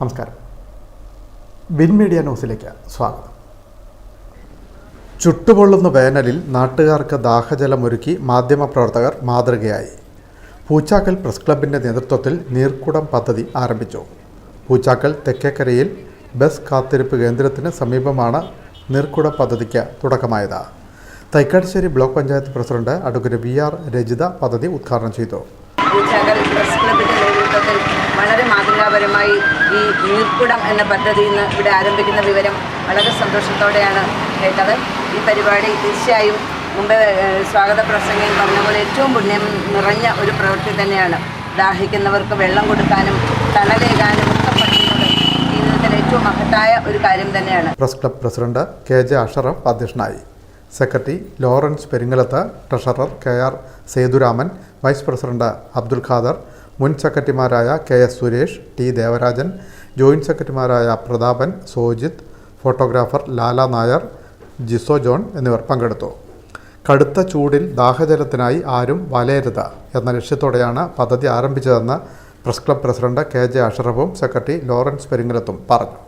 നമസ്കാരം. Win media ന്യൂസിലേക്ക് സ്വാഗതം. ചുട്ടുപൊള്ളുന്ന വേനലിൽ നാട്ടുകാർക്ക് ദാഹജലമൊരുക്കി മാധ്യമപ്രവർത്തകർ മാതൃകയായി. പൂച്ചാക്കൽ പ്രസ് ക്ലബിന്റെ നേതൃത്വത്തിൽ നീർക്കുടം പദ്ധതി ആരംഭിച്ചു. പൂച്ചാക്കൽ തെക്കേക്കരയിൽ ബസ് കാത്തിരിപ്പ് കേന്ദ്രത്തിന് സമീപമാണ് നീർക്കുടം പദ്ധതിക്ക് തുടക്കമായത്. Thaikkattussery block panchayat president advocate V R Rajitha പദ്ധതി ഉദ്ഘാടനം ചെയ്തു പൂച്ചാക്കൽ പ്രസ് ക്ലബിന്റെ നേതൃത്വത്തിൽ വളരെ മാതൃകാപരമായി ഈ നീർക്കുടം എന്ന പദ്ധതിയിൽ നിന്ന് ഇവിടെ ആരംഭിക്കുന്ന വിവരം വളരെ സന്തോഷത്തോടെയാണ് കേട്ടത്. ഈ പരിപാടി തീർച്ചയായും മുമ്പ് സ്വാഗത പ്രസംഗം പറഞ്ഞ പോലെ ഏറ്റവും പുണ്യം നിറഞ്ഞ ഒരു പ്രവൃത്തി തന്നെയാണ്. ദാഹിക്കുന്നവർക്ക് വെള്ളം കൊടുക്കാനും തണലേകാനും ഒക്കെ പറ്റുന്നത് ഏറ്റവും മഹത്തായ ഒരു കാര്യം തന്നെയാണ്. Press club president K J Ashraf അധ്യക്ഷനായി. Secretary Lawrence Peringalath treasurer K R Sethuraman vice president Abdul Khader മുൻ സെക്രട്ടറിമാരായ K S Suresh T Devarajan joint സെക്രട്ടറിമാരായ പ്രതാപൻ സോജിത്ത് ഫോട്ടോഗ്രാഫർ ലാല നായർ ജിസോ ജോൺ എന്നിവർ പങ്കെടുത്തു. കടുത്ത ചൂടിൽ ദാഹജലത്തിനായി ആരും വലയരുത് എന്ന ലക്ഷ്യത്തോടെയാണ് പദ്ധതി ആരംഭിച്ചതെന്ന് press club president K J അഷറഫും secretary Lawrence പെരിങ്ങലത്തും പറഞ്ഞു.